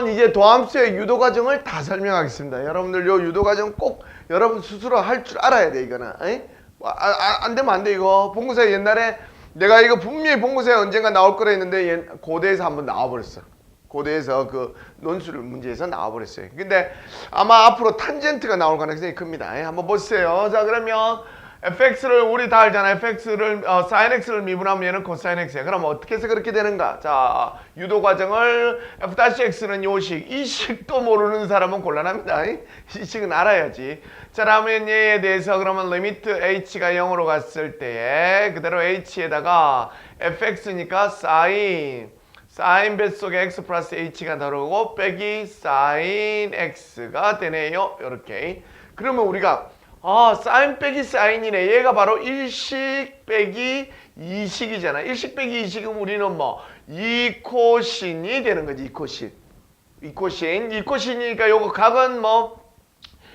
그러면 이제 도함수의 유도 과정을 다 설명하겠습니다. 여러분들 요 유도 과정 꼭 여러분 스스로 할 줄 알아야 돼 이거는. 에이? 아, 아, 안 되면 안 돼 이거. 본고사 옛날에 내가 이거 분명히 본고사에 언젠가 나올 거라 했는데 옛- 고대에서 한번 나와버렸어. 고대에서 그 논술 문제에서 나와버렸어요. 근데 아마 앞으로 탄젠트가 나올 가능성이 큽니다. 예, 한번 보세요. 자 그러면 fx를 우리 다 알잖아요. fx를 어, sin x를 미분하면 얘는 cosine x야. 그럼 어떻게 해서 그렇게 되는가? 자 유도 과정을 f-x는 요식 이 식도 모르는 사람은 곤란합니다. 이 식은 알아야지. 자 그러면 얘에 대해서 그러면 리미트 h가 0으로 갔을 때에 그대로 h에다가 fx니까 sin sin 뱃속에 x 플러스 h가 들어오고 빼기 sin x가 되네요. 이렇게. 그러면 우리가 아 sin 빼기 sin이네. 얘가 바로 일식 빼기 이식이잖아. 일식 빼기 이식은 우리는 뭐 이코신이 되는 거지. 이코신. 이코신. 이코신이니까 요거 각은 뭐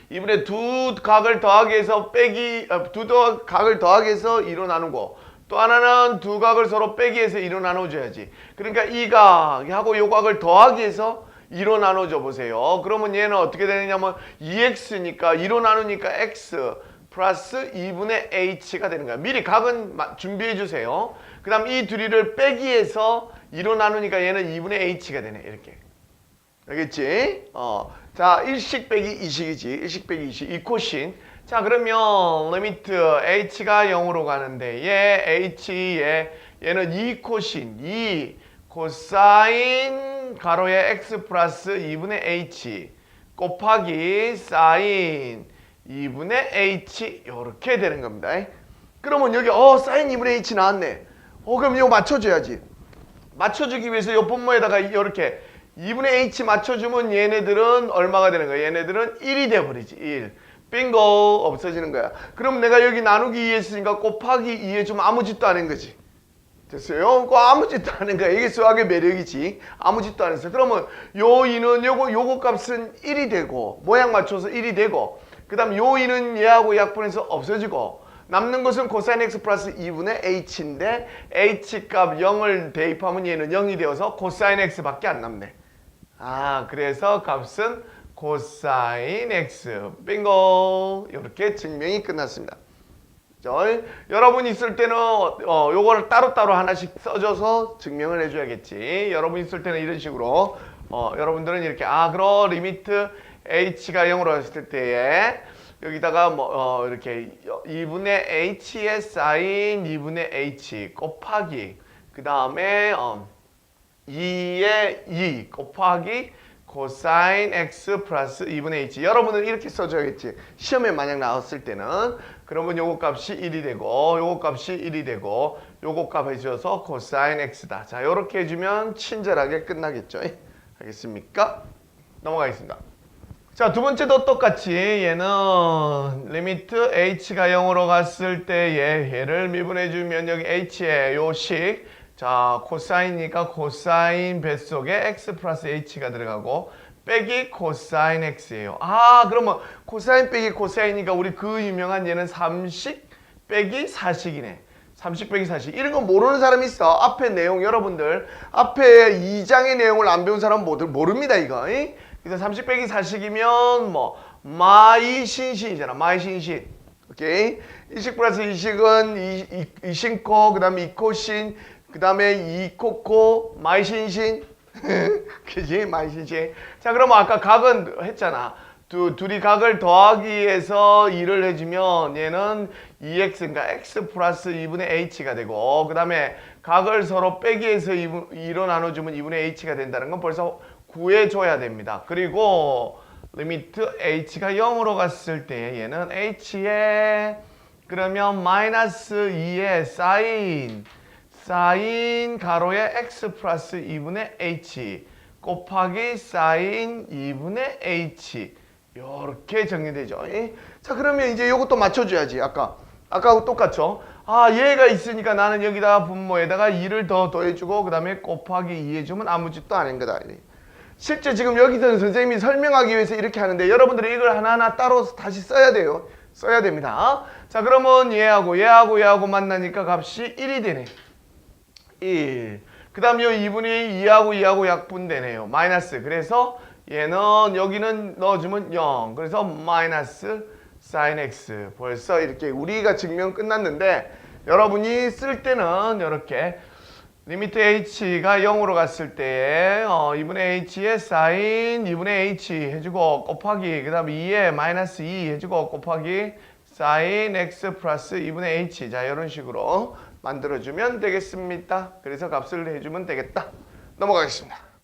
이번에 두 각을 더하기 해서 빼기 어, 두 더- 각을 더하기 해서 2로 나누고 또 하나는 두 각을 서로 빼기 해서 2로 나눠줘야지. 그러니까 이 각하고 요 각을 더하기 해서 2로 나눠줘 보세요. 그러면 얘는 어떻게 되느냐면 2x니까 2로 나누니까 x 플러스 2분의 h가 되는 거야. 미리 각은 마- 준비해 주세요. 그 다음 이 둘이를 빼기 해서 2로 나누니까 얘는 2분의 h가 되네. 이렇게. 알겠지? 어. 자, 일식 빼기 이식이지. 일식 빼기 이식. 이코신. 자, 그러면 리미트 h가 0으로 가는데 얘 h에 얘는 2코신 2 코사인 가로에 x 플러스 2분의 h 곱하기 사인 2분의 h 이렇게 되는 겁니다. 그러면 여기 어 사인 2분의 h 나왔네. 어 그럼 이거 맞춰줘야지. 맞춰주기 위해서 요 분모에다가 이렇게 2분의 h 맞춰주면 얘네들은 얼마가 되는 거야? 얘네들은 1이 돼버리지 1 빙고 없어지는 거야 그럼 내가 여기 나누기 2 했으니까 곱하기 2 해주면 아무 짓도 안 한 거지 됐어요? 그 아무 짓도 안한 거야 이게 수학의 매력이지 아무 짓도 안 했어 그러면 요 2는 요거 요거 값은 1이 되고 모양 맞춰서 1이 되고 그 다음 요 2는 얘하고 약분해서 없어지고 남는 것은 코사인 x 플러스 2분의 h인데 h 값 0을 대입하면 얘는 0이 되어서 코사인 x밖에 안 남네. 아 그래서 값은 코사인 x 빙고 이렇게 증명이 끝났습니다. 저, 여러분 있을 때는 어, 요거를 따로따로 하나씩 써줘서 증명을 해줘야겠지. 여러분 있을 때는 이런 식으로 어, 여러분들은 이렇게 아 그럼 리미트 h가 0으로 했을 때에 여기다가 뭐 어, 이렇게 2분의 h의 사인 2분의 h 곱하기 그 다음에 어, 2의 2 곱하기 코사인 x 플러스 2분의 h. 여러분은 이렇게 써줘야겠지. 시험에 만약 나왔을 때는. 그러면 요거 값이 1이 되고 요거 값이 1이 되고 요거 값 해줘서 코사인 x다. 자 요렇게 해주면 친절하게 끝나겠죠? 예? 알겠습니까? 넘어가겠습니다. 자, 두 번째도 똑같이 얘는 리미트 h가 0으로 갔을 때얘 얘를 미분해 주면 여기 h의 요식 자, 코사인이니까 코사인 뱃속에 x 플러스 h가 들어가고 빼기 코사인 x예요. 아, 그러면 코사인 빼기 코사인이니까 우리 그 유명한 얘는 30 빼기 4식이네. 30 빼기 40. 이런 거 모르는 사람 있어. 앞에 내용 여러분들 앞에 2장의 내용을 안 배운 사람 모두 모릅니다, 이거. 이? 그래서 30 빼기 40이면 뭐 마이 신신이잖아. 마이 신신. 오케이. 이식 플러스 이식은 이, 이, 이신코 그다음에 이코신 그 다음에 이코코 마이신신. 그지? 마이신신. 자, 그러면 아까 각은 했잖아. 두, 둘이 각을 더하기 위해서 2를 해주면 얘는 2x인가 x 플러스 2분의 h가 되고 그 다음에 각을 서로 빼기 해서 2로 나눠주면 2분의 h가 된다는 건 벌써 구해줘야 됩니다. 그리고 리미트 h가 0으로 갔을 때 얘는 h에 그러면 마이너스 2의 사인 사인 가로에 x 플러스 2분의 h 곱하기 사인 2분의 h 이렇게 정리되죠. 예? 자 그러면 이제 이것도 맞춰줘야지 아까 아까하고 똑같죠. 아 얘가 있으니까 나는 여기다 분모에다가 2를 더 더해주고 그 다음에 곱하기 2 해주면 아무 짓도 아닌 거다. 실제 지금 여기서는 선생님이 설명하기 위해서 이렇게 하는데 여러분들이 이걸 하나하나 따로 다시 써야 돼요. 써야 됩니다. 자 그러면 얘하고 얘하고 얘하고 만나니까 값이 1이 되네. 1. 그 다음 요 2분의 2하고 2하고 약분되네요. 마이너스. 그래서 얘는 여기는 넣어주면 0. 그래서 마이너스 sin x. 벌써 이렇게 우리가 증명 끝났는데 여러분이 쓸 때는 이렇게 리미트 h가 0으로 갔을 때에 어, 2분의 h에 sin 2분의 h 해주고 곱하기 그 다음 2에 마이너스 2 해주고 곱하기 sin x 플러스 2분의 h 자 이런 식으로 만들어주면 되겠습니다. 그래서 값을 해주면 되겠다. 넘어가겠습니다.